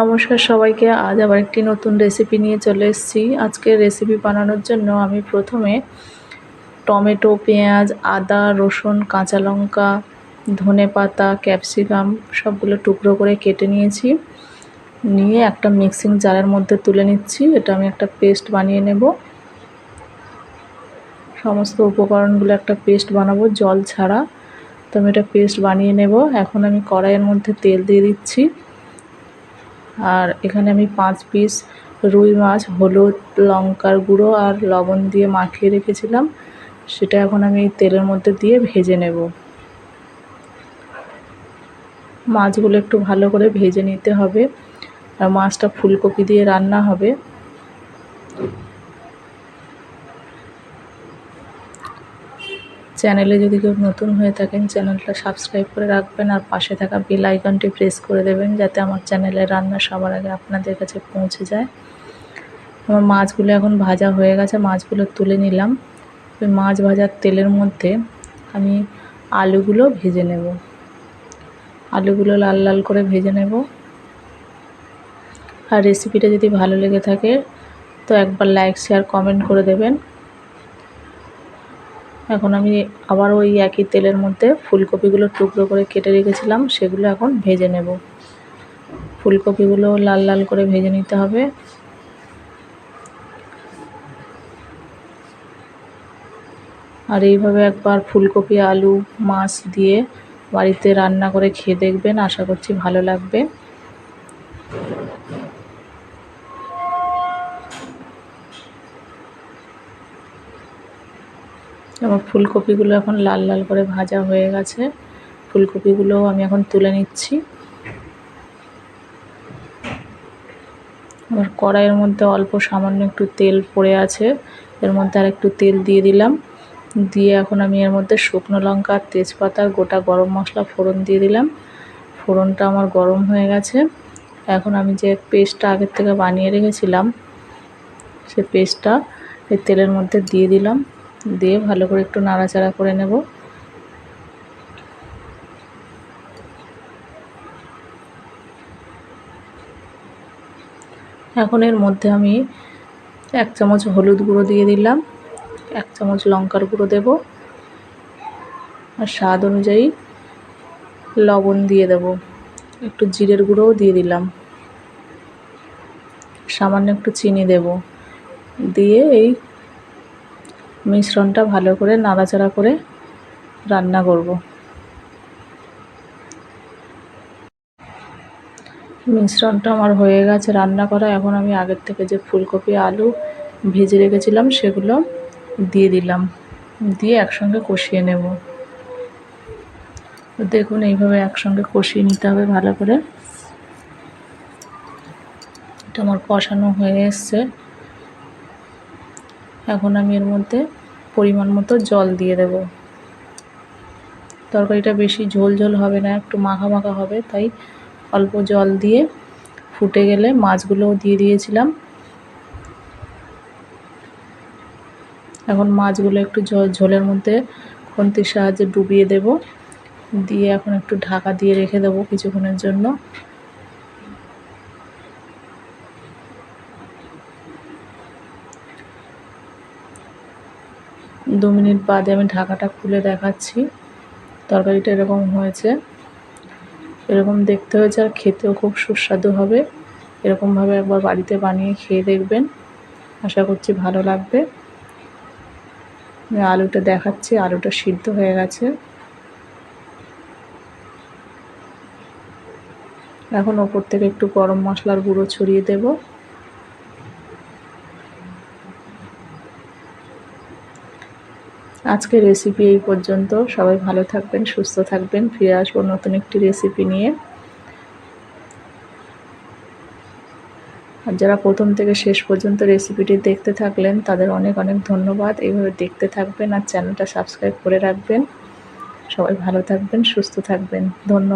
নমস্কার সবাইকে। আজ আবার একটি নতুন রেসিপি নিয়ে চলে এসেছি। আজকের রেসিপি বানানোর জন্য আমি প্রথমে টমেটো, পেঁয়াজ, আদা, রসুন, কাঁচা লঙ্কা, ধনে পাতা ক্যাপসিকাম সবগুলো টুকরো করে কেটে নিয়েছি। নিয়ে একটা মিক্সিং জারের মধ্যে তুলে নিচ্ছি। এটা আমি একটা পেস্ট বানিয়ে নেব। সমস্ত উপকরণগুলো একটা পেস্ট বানাবো, জল ছাড়া। তো আমি এটা পেস্ট বানিয়ে নেব। এখন আমি কড়াইয়ের মধ্যে তেল দিয়ে দিচ্ছি। আর এখানে আমি পাঁচ পিস রুই মাছ, হলুদ, লঙ্কার গুঁড়ো আর লবণ দিয়ে মাখিয়ে রেখেছিলাম। সেটা এখন আমি তেলের মধ্যে দিয়ে ভেজে নেব। মাছগুলো একটু ভালো করে ভেজে নিতে হবে। আর মাছটা ফুলকপি দিয়ে রান্না হবে। চ্যানেলে যদি কেউ নতুন হয়ে থাকেন, চ্যানেলটা সাবস্ক্রাইব করে রাখবেন আর পাশে থাকা বেল আইকনটি প্রেস করে দেবেন যাতে আমার চ্যানেলের রান্না সবার আগে আপনাদের কাছে পৌঁছে যায়। আমার মাছগুলো এখন ভাজা হয়ে গেছে, মাছগুলো তুলে নিলাম। ওই মাছ ভাজার তেলের মধ্যে আমি আলুগুলো ভেজে নেব। আলুগুলো লাল লাল করে ভেজে নেব। আর রেসিপিটা যদি ভালো লেগে থাকে, তো একবার লাইক শেয়ার কমেন্ট করে দেবেন। এখন আমি আবার ওই একই তেলের মধ্যে ফুলকপিগুলো টুকরো করে কেটে রেখেছিলাম, সেগুলো এখন ভেজে নেব। ফুলকপিগুলো লাল লাল করে ভেজে নিতে হবে। আর এইভাবে একবার ফুলকপি, আলু, মাছ দিয়ে বাড়িতে রান্না করে খেয়ে দেখবেন। আশা করছি ভালো লাগবে। আমার ফুলকপিগুলো এখন লাল লাল করে ভাজা হয়ে গেছে। ফুলকপিগুলো আমি এখন তুলে নিচ্ছি। আমার কড়াইয়ের মধ্যে অল্প সামান্য একটু তেল পড়ে আছে। এর মধ্যে আর একটু তেল দিয়ে দিলাম। দিয়ে এখন আমি এর মধ্যে শুকনো লঙ্কা, তেজপাতা, গোটা গরম মশলা, ফোড়ন দিয়ে দিলাম। ফোড়নটা আমার গরম হয়ে গেছে। এখন আমি যে পেস্টটা আগের থেকে বানিয়ে রেখেছিলাম, সে পেস্টটা এই তেলের মধ্যে দিয়ে দিলাম। দিয়ে ভালো করে একটু নাড়াচাড়া করে নেব। এখন এর মধ্যে আমি এক চামচ হলুদ গুঁড়ো দিয়ে দিলাম, এক চামচ লঙ্কার গুঁড়ো দেব, আর স্বাদ অনুযায়ী লবণ দিয়ে দেব, একটু জিরের গুঁড়োও দিয়ে দিলাম। সামান্য একটু চিনি দেব, দিয়ে এই মিশ্রণটা ভালো করে নাড়াচাড়া করে রান্না করব। মিশ্রণটা আমার হয়ে গেছে রান্না করা। এখন আমি আগের থেকে যে ফুলকপি, আলু ভেজে রেখেছিলাম সেগুলো দিয়ে দিলাম। দিয়ে একসঙ্গে কষিয়ে নেব। দেখুন এইভাবে একসঙ্গে কষিয়ে নিতে হবে ভালো করে। এটা আমার কষানো হয়ে এসছে। এখন আমি এর মধ্যে পরিমাণ মতো জল দিয়ে দেব। তরকারিটা বেশি ঝোল ঝোল হবে না, একটু মাখা মাখা হবে, তাই অল্প জল দিয়ে ফুটে গেলে মাছগুলোও দিয়ে দিয়েছিলাম। এখন মাছগুলো একটু ঝোলের মধ্যে খন্তির সাহায্যে ডুবিয়ে দেব। দিয়ে এখন একটু ঢাকা দিয়ে রেখে দেবো কিছুক্ষণের জন্য। দু মিনিট বাদে আমি ঢাকাটা খুলে দেখাচ্ছি। তরকারিটা এরকম হয়েছে। এরকম দেখতে হয়েছে আর খেতেও খুব সুস্বাদু হবে। এরকমভাবে একবার বাড়িতে বানিয়ে খেয়ে দেখবেন। আশা করছি ভালো লাগবে। আলুটা দেখাচ্ছি, আলুটা সিদ্ধ হয়ে গেছে। এখন ওপর থেকে একটু গরম মশলার গুঁড়ো ছড়িয়ে দেবো। আজকে রেসিপি এই পর্যন্ত। সবাই ভালো থাকবেন, সুস্থ থাকবেন। ফিরে আসব নতুন একটি রেসিপি নিয়ে। আর যারা প্রথম থেকে শেষ পর্যন্ত রেসিপিটি দেখতে থাকলেন, তাদের অনেক অনেক ধন্যবাদ। এইভাবে দেখতে থাকবেন আর চ্যানেলটা সাবস্ক্রাইব করে রাখবেন। সবাই ভালো থাকবেন, সুস্থ থাকবেন। ধন্যবাদ।